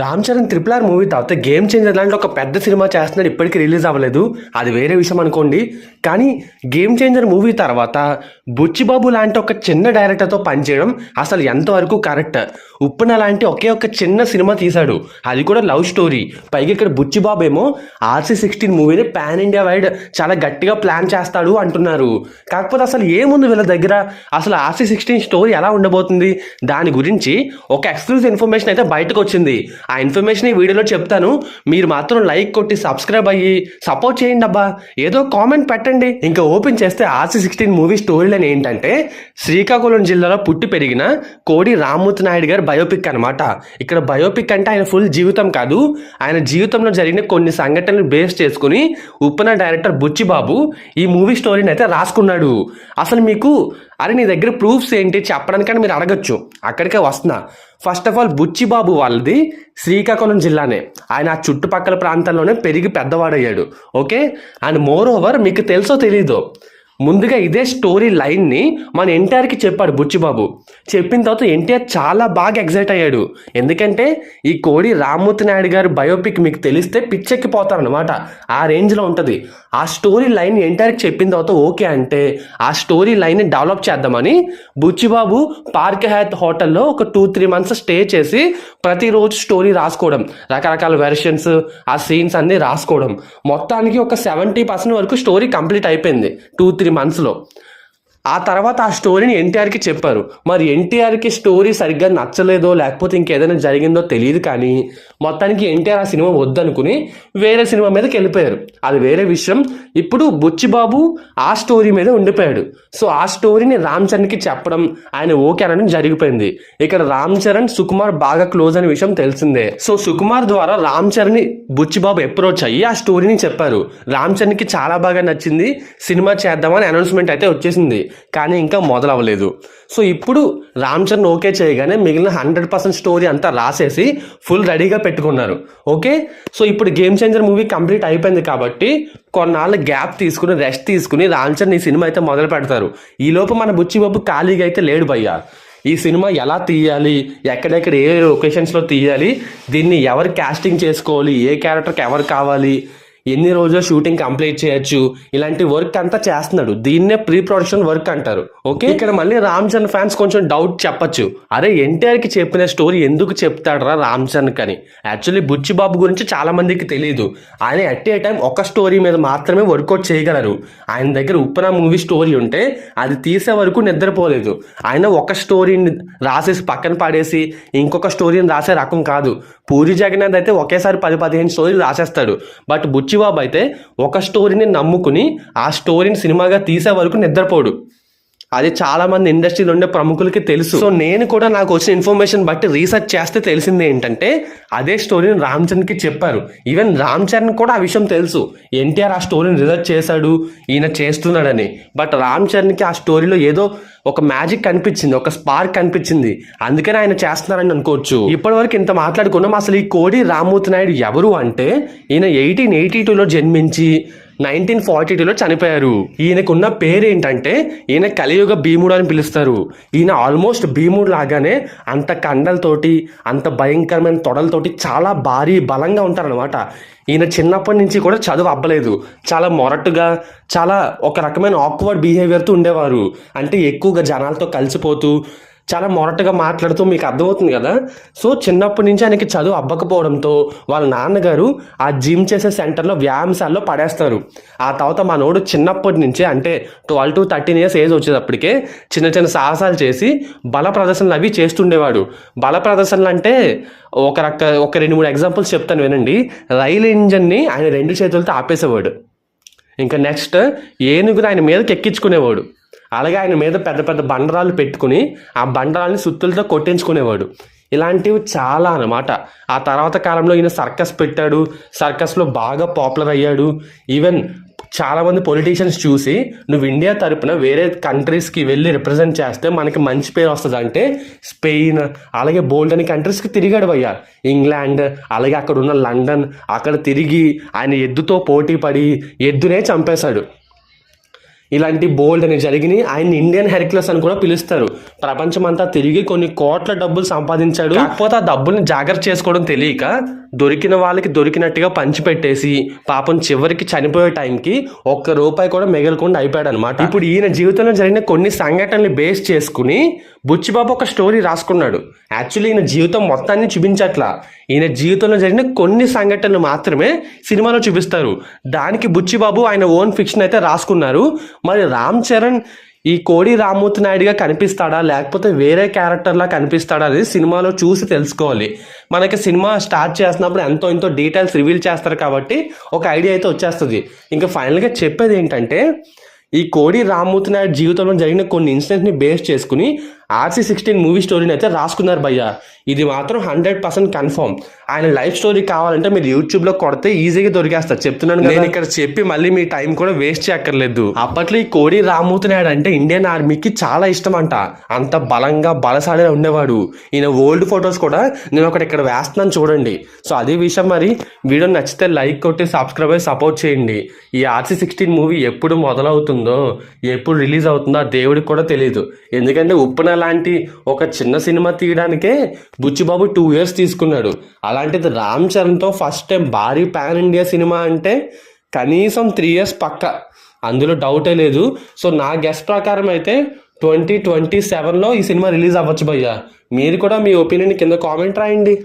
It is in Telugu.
Ram Charan triple R movie తర్వాత గేమ్ చేంజర్ లాంటి ఒక పెద్ద సినిమా చేస్తున్నాడు. ఇప్పటికీ రిలీజ్ అవ్వలేదు. అది వేరే విషయం అనుకోండి. కానీ గేమ్ చేంజర్ మూవీ తర్వాత బుచ్చిబాబు లాంటి ఒక చిన్న డైరెక్టర్తో పనిచేయడం అసలు ఎంతవరకు కరెక్ట్ ఉప్పున లాంటి ఒకే ఒక చిన్న సినిమా తీశాడు. అది కూడా లవ్ స్టోరీ. పైగా ఇక్కడ బుచ్చిబాబు ఏమో ఆర్సీ సిక్స్టీన్ మూవీని పాన్ ఇండియా వైడ్ చాలా గట్టిగా ప్లాన్ చేస్తాడు అంటున్నారు. కాకపోతే అసలు ఏముంది వీళ్ళ దగ్గర? అసలు ఆర్సీ సిక్స్టీన్ స్టోరీ ఎలా ఉండబోతుంది? దాని గురించి ఒక ఎక్స్క్లూజివ్ ఇన్ఫర్మేషన్ అయితే బయటకు వచ్చింది. ఆ ఇన్ఫర్మేషన్ ఈ వీడియోలో చెప్తాను. మీరు మాత్రం లైక్ కొట్టి సబ్స్క్రైబ్ అయ్యి సపోర్ట్ చేయండి అబ్బా. ఏదో కామెంట్ పెట్టండి. ఇంకా ఓపెన్ చేస్తే ఆర్సీ సిక్స్టీన్ మూవీ స్టోరీలను ఏంటంటే శ్రీకాకుళం జిల్లాలో పుట్టి పెరిగిన కోడి రామ్మూర్తి నాయుడు గారి బయోపిక్ అనమాట ఇక్కడ బయోపిక్ అంటే ఆయన ఫుల్ జీవితం కాదు. ఆయన జీవితంలో జరిగిన కొన్ని సంఘటనలు బేస్ చేసుకుని ఉప్పన డైరెక్టర్ బుచ్చిబాబు ఈ మూవీ స్టోరీని అయితే రాసుకున్నాడు. అసలు మీకు అరే నీ దగ్గర ప్రూఫ్స్ ఏంటి? చెప్పడానికని మీరు అడగచ్చు. అక్కడికే వస్తున్నా. ఫస్ట్ ఆఫ్ ఆల్ బుచ్చిబాబు వాళ్ళది శ్రీకాకుళం జిల్లానే. ఆయన ఆ చుట్టుపక్కల ప్రాంతాల్లోనే పెరిగి పెద్దవాడయ్యాడు. ఓకే అండ్ మోర్ ఓవర్ మీకు తెలుసో తెలీదో ముందుగా ఇదే స్టోరీ లైన్ని మన ఎన్టీఆర్కి చెప్పాడు బుచ్చిబాబు. చెప్పిన తర్వాత ఎన్టీఆర్ చాలా బాగా ఎగ్జైట్ అయ్యాడు. ఎందుకంటే ఈ కోడి రామ్మూర్తి నాయుడు గారి బయోపిక్ మీకు తెలిస్తే పిచ్చెక్కిపోతారనమాట ఆ రేంజ్లో ఉంటుంది. ఆ స్టోరీ లైన్ ఎన్టీఆర్కి చెప్పిన తర్వాత ఓకే అంటే ఆ స్టోరీ లైన్ని డెవలప్ చేద్దామని బుచ్చిబాబు పార్క్ హ్యాత్ హోటల్లో ఒక టూ త్రీ మంత్స్ స్టే చేసి ప్రతిరోజు స్టోరీ రాసుకోవడం. రకరకాల వెర్షన్స్ ఆ సీన్స్ అన్నీ రాసుకోవడం. మొత్తానికి ఒక సెవెంటీ పర్సెంట్ వరకు స్టోరీ కంప్లీట్ అయిపోయింది. టూ త్రీ మంత్స్లో ఆ తర్వాత ఆ స్టోరీని ఎన్టీఆర్కి చెప్పారు. మరి ఎన్టీఆర్కి స్టోరీ సరిగ్గా నచ్చలేదో లేకపోతే ఇంకేదైనా జరిగిందో తెలియదు కానీ మొత్తానికి ఎన్టీఆర్ ఆ సినిమా వద్దనుకుని వేరే సినిమా మీదకి వెళ్ళిపోయారు. అది వేరే విషయం. ఇప్పుడు బుచ్చిబాబు ఆ స్టోరీ మీద ఉండిపోయాడు. సో ఆ స్టోరీని రామ్ చరణ్కి చెప్పడం ఆయన ఓకే అనడం జరిగిపోయింది. ఇక్కడ రామ్ చరణ్ సుకుమార్ బాగా క్లోజ్ అనే విషయం తెలిసిందే. సో సుకుమార్ ద్వారా రామ్ చరణ్ బుచ్చిబాబు అప్రోచ్ అయ్యి ఆ స్టోరీని చెప్పారు. రామ్ చరణ్కి చాలా బాగా నచ్చింది. సినిమా చేద్దామని అనౌన్స్మెంట్ అయితే వచ్చేసింది. కానీ ఇంకా మొదలవ్వలేదు. సో ఇప్పుడు రామ్ చరణ్ ఓకే చేయగానే మిగిలిన హండ్రెడ్ పర్సెంట్ స్టోరీ అంతా రాసేసి ఫుల్ రెడీగా పెట్టుకున్నారు. ఓకే? సో ఇప్పుడు గేమ్ చేంజర్ మూవీ కంప్లీట్ అయిపోయింది కాబట్టి కొన్నాళ్ళు గ్యాప్ తీసుకుని రెస్ట్ తీసుకుని రామ్ చరణ్ ఈ సినిమా అయితే మొదలు పెడతారు. ఈలోపు మన బుచ్చిబాబు ఖాళీగా అయితే లేడు భయ్యా. ఈ సినిమా ఎలా తీయాలి ఎక్కడెక్కడ ఏ లొకేషన్స్లో తీయాలి దీన్ని ఎవరు క్యాస్టింగ్ చేసుకోవాలి ఏ క్యారెక్టర్కి ఎవరు కావాలి ఎన్ని రోజులు షూటింగ్ కంప్లీట్ చేయొచ్చు? ఇలాంటి వర్క్ అంతా చేస్తున్నాడు. దీన్నే ప్రీ ప్రొడక్షన్ వర్క్ అంటారు. ఓకే? ఇక్కడ మళ్ళీ రామ్ చరణ్ ఫ్యాన్స్ కొంచెం డౌట్ చెప్పచ్చు. అరే ఎన్టీఆర్కి చెప్పిన స్టోరీ ఎందుకు చెప్తాడరా రామ్ చరణ్ కని? యాక్చువల్లీ బుచ్చిబాబు గురించి చాలా మందికి తెలియదు ఆయన అట్ ఏ టైం ఒక స్టోరీ మీద మాత్రమే వర్కౌట్ చేయగలరు. ఆయన దగ్గర ఉప్పన మూవీ స్టోరీ ఉంటే అది తీసే వరకు నిద్రపోలేదు. ఆయన ఒక స్టోరీని రాసేసి పక్కన పడేసి ఇంకొక స్టోరీని రాసే రకం కాదు. పూరి జగన్నాథ్ అయితే ఒకేసారి పది పదిహేను స్టోరీలు రాసేస్తాడు. బట్ బుచ్చి బాబు అయితే ఒక స్టోరీని నమ్ముకుని ఆ స్టోరీని సినిమాగా తీసే వరకు నిద్రపోడు. అది చాలా మంది ఇండస్ట్రీలో ఉండే ప్రముఖులకి తెలుసు. సో నేను కూడా నాకు వచ్చిన ఇన్ఫర్మేషన్ బట్టి రీసెర్చ్ చేస్తే తెలిసింది ఏంటంటే అదే స్టోరీని రామ్ చరణ్కి చెప్పారు. ఈవెన్ రామ్ చరణ్ కూడా ఆ విషయం తెలుసు. ఎన్టీఆర్ ఆ స్టోరీని రిజర్చ్ చేశాడు ఈయన చేస్తున్నాడని. బట్ రామ్ చరణ్కి ఆ స్టోరీలో ఏదో ఒక మ్యాజిక్ కనిపించింది ఒక స్పార్క్ కనిపించింది. అందుకని ఆయన చేస్తున్నారని అనుకోవచ్చు. ఇప్పటివరకు ఇంత మాట్లాడుకున్నాం. అసలు ఈ కోడి రామ్మూర్తి నాయుడు ఎవరు అంటే ఈయన ఎయిటీన్ ఎయిటీ టూలో జన్మించి నైన్టీన్ ఫార్టీ టూలో చనిపోయారు. ఈయనకున్న పేరు ఏంటంటే ఈయన కలియుగ భీముడు అని పిలుస్తారు. ఈయన ఆల్మోస్ట్ భీముడు లాగానే అంత కండలతోటి అంత భయంకరమైన తొడలతోటి చాలా భారీ బలంగా ఉంటారనమాట ఈయన చిన్నప్పటి నుంచి కూడా చదువు అబ్బలేదు. చాలా మొరటుగా చాలా ఒక రకమైన ఆక్వర్డ్ బిహేవియర్తో ఉండేవారు. అంటే ఎక్కువగా జనాలతో కలిసిపోతూ చాలా మొరటుగా మాట్లాడుతూ మీకు అర్థమవుతుంది కదా? సో చిన్నప్పటి నుంచి ఆయనకి చదువు అవ్వకపోవడంతో వాళ్ళ నాన్నగారు ఆ జిమ్ చేసే సెంటర్లో వ్యాయామశాలలో పడేస్తారు. ఆ తర్వాత మనోడు చిన్నప్పటి నుంచే అంటే twelve to thirteen years age వచ్చేటప్పటికే చిన్న చిన్న సాహసాలు చేసి బల ప్రదర్శనలు అవి చేస్తుండేవాడు. బల ప్రదర్శనలు అంటే ఒక రక ఒక రెండు మూడు ఎగ్జాంపుల్స్ చెప్తాను వినండి. రైలు ఇంజన్ని ఆయన రెండు చేతులతో ఆపేసేవాడు. ఇంకా నెక్స్ట్ ఏనుగుని ఆయన మీదకి ఎక్కించుకునేవాడు. అలాగే ఆయన మీద పెద్ద పెద్ద బండరాలు పెట్టుకుని ఆ బండరాల్ని సుత్తులతో కొట్టించుకునేవాడు. ఇలాంటివి చాలా అన్నమాట. ఆ తర్వాత కాలంలో ఈయన సర్కస్ పెట్టాడు. సర్కస్లో బాగా పాపులర్ అయ్యాడు. ఈవెన్ చాలామంది పొలిటీషియన్స్ చూసి నువ్వు ఇండియా తరపున వేరే కంట్రీస్కి వెళ్ళి రిప్రజెంట్ చేస్తే మనకి మంచి పేరు వస్తుంది. అంటే స్పెయిన్ అలాగే బోల్డ్ అని కంట్రీస్కి తిరిగాడు అయ్యా ఇంగ్లాండ్ అలాగే అక్కడ ఉన్న లండన్ అక్కడ తిరిగి ఆయన ఎద్దుతో పోటీ పడి ఎద్దునే చంపేశాడు. ఇలాంటి బోల్డ్ అని జరిగినాయి. ఆయన ఇండియన్ హెరిక్లస్ అని కూడా పిలుస్తారు. ప్రపంచమంతా తిరిగి కొన్ని కోట్ల డబ్బులు సంపాదించాడు. కాకపోతే ఆ డబ్బుల్ని జాగ్రత్త చేసుకోవడం తెలియక దొరికిన వాళ్ళకి దొరికినట్టుగా పంచిపెట్టేసి పాపం చివరికి చనిపోయే టైంకి ఒక్క రూపాయి కూడా మిగలకుండా అయిపోయాడు అనమాట ఇప్పుడు ఈయన జీవితంలో జరిగిన కొన్ని సంఘటనలు బేస్ చేసుకుని బుచ్చిబాబు ఒక స్టోరీ రాసుకున్నాడు. యాక్చువల్లీ ఈయన జీవితం మొత్తాన్ని చూపించట్లా. ఈయన జీవితంలో జరిగిన కొన్ని సంఘటనలు మాత్రమే సినిమాలో చూపిస్తారు. దానికి బుచ్చిబాబు ఆయన ఓన్ ఫిక్షన్ అయితే రాసుకున్నారు. మరి రామ్ చరణ్ ఈ కోడి రామ్మూర్తి నాయుడుగా కనిపిస్తాడా? లేకపోతే వేరే క్యారెక్టర్లా కనిపిస్తాడా అనేది సినిమాలో చూసి తెలుసుకోవాలి. మనకి సినిమా స్టార్ట్ చేస్తున్నప్పుడు ఎంతో ఎంతో డీటెయిల్స్ రివీల్ చేస్తారు కాబట్టి ఒక ఐడియా అయితే వచ్చేస్తుంది. ఇంకా ఫైనల్గా చెప్పేది ఏంటంటే ఈ కోడి రామ్మూర్తి నాయుడు జీవితంలో జరిగిన కొన్ని ఇన్సిడెంట్ని బేస్ చేసుకుని ఆర్సీ సిక్స్టీన్ మూవీ స్టోరీని అయితే రాసుకున్నారు భయ్య. ఇది మాత్రం హండ్రెడ్ పర్సెంట్ కన్ఫర్మ్ ఆయన లైఫ్ స్టోరీ కావాలంటే మీరు యూట్యూబ్లో కొడితే ఈజీగా దొరికేస్తారు చెప్తున్నాను. నేను ఇక్కడ చెప్పి మళ్ళీ మీ టైం కూడా వేస్ట్ చేయక్కర్లేదు. అప్పట్లో ఈ కోడి రామ్మూర్తి నాయుడు అంటే ఇండియన్ ఆర్మీకి చాలా ఇష్టం అంట అంత బలంగా బలసాడే ఉండేవాడు. ఈయన ఓల్డ్ ఫొటోస్ కూడా నేను ఒకటి ఇక్కడ వేస్తున్నాను చూడండి. సో అదే విషయం మరి వీడియో నచ్చితే లైక్ కొట్టి సబ్స్క్రైబ్ అయ్యి సపోర్ట్ చేయండి. ఈ ఆర్సీ సిక్స్టీన్ మూవీ ఎప్పుడు మొదలవుతుందో ఎప్పుడు రిలీజ్ అవుతుందో దేవుడికి కూడా తెలియదు ఎందుకంటే ఉప్పున లాంటి ఒక చిన్న సినిమా తీయడానికే బుచ్చిబాబు టూ ఇయర్స్ తీసుకున్నాడు. అలాంటిది రామ్ చరణ్తో ఫస్ట్ టైం భారీ పాన్ ఇండియా సినిమా అంటే కనీసం త్రీ ఇయర్స్ పక్క. అందులో డౌటే లేదు. సో నా గెస్ట్ ప్రకారం అయితే ట్వంటీ ట్వంటీ సెవెన్లో ఈ సినిమా రిలీజ్ అవ్వచ్చు భయ్యా. మీరు కూడా మీ ఒపీనియన్ కింద కామెంట్ రాయండి.